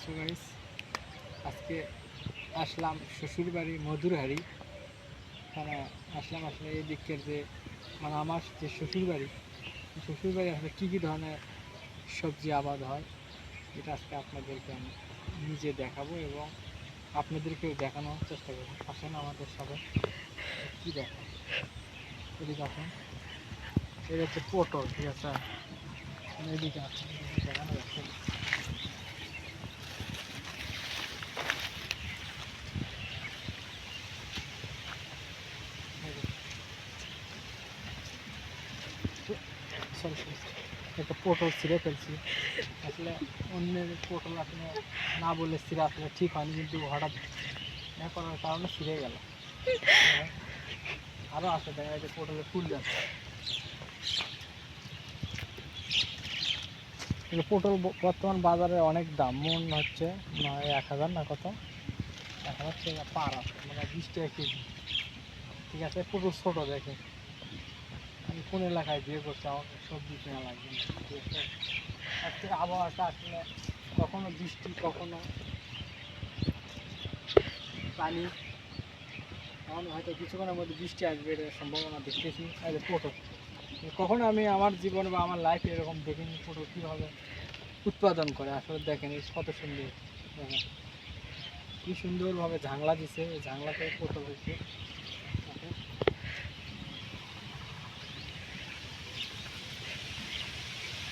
So guys আজকে আসলাম শ্বশুরবাড়ি মধুরহারি এখানে আসলাম আসলে এই দিকের যে মানে আমার যে শ্বশুরবাড়ি শ্বশুরবাড়ি আসলে কী কী ধরনের সবজি আবাদ হয়, এটা আজকে আপনাদেরকে আমি নিজে দেখাবো এবং আপনাদেরকেও দেখানোর চেষ্টা করব। আসেন আমাদের সাথে, কী দেখান এদিকে আসেন। এটা হচ্ছে পটল, ঠিক আছে? এদিকে এদিকে দেখানো যাচ্ছে না। একটা পটল ছিঁড়ে ফেলছি। আসলে অন্যের পটল আসলে না বললে ছিঁড়ে আসলে ঠিক হয়নি, কিন্তু হঠাৎ না করার কারণে ছিঁড়ে গেল। আরও আছে দেখা যায় যে পটলের ফুল যাচ্ছে। পটল বর্তমান বাজারে অনেক দাম, মন হচ্ছে এক হাজার না কত? এক হাজার টাকা পার আছে মানে বিশ টাকা কেজি। ঠিক আছে পটল ছোটো দেখে। কোন এলাকায় বিয়ে করছে, আমাকে সবজি কেনা লাগবে আজকে আবহাওয়াটা আসলে কখনো বৃষ্টি, কখনো পানি। এখন হয়তো কিছুক্ষণের মধ্যে বৃষ্টি আসবে এটার সম্ভাবনা দেখতেছি। এই পটল কখনো আমি আমার জীবনে বা আমার লাইফে এরকম দেখিনি পটল কীভাবে উৎপাদন করে। আসলে দেখেন কত সুন্দর। কি সুন্দরভাবে ঝাংলা দিছে। এই ঝাংলাতে পটল হয়েছে।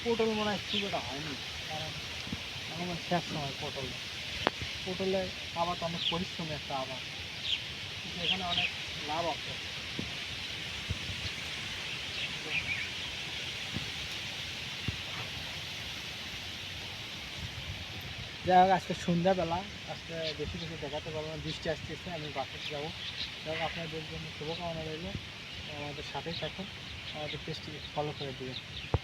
পটল মনে হয় খুব একটা হয়নি। কারণ এখন শেষ সময় পটল পটলে আবাদ অনেক পরিশ্রমী একটা আবার। কিন্তু এখানে অনেক লাভ আছে। যাই হোক, আজকে সন্ধ্যাবেলা, আজকে বেশি বেশি দেখাতে পারব না। বৃষ্টি আসতেছে আমি বাসাতে যাব। যাই হোক, আপনাদের জন্য শুভকামনা রইল। আমাদের সাথেই থাকুন। আমাদের পেজটি ফলো করে দিবেন।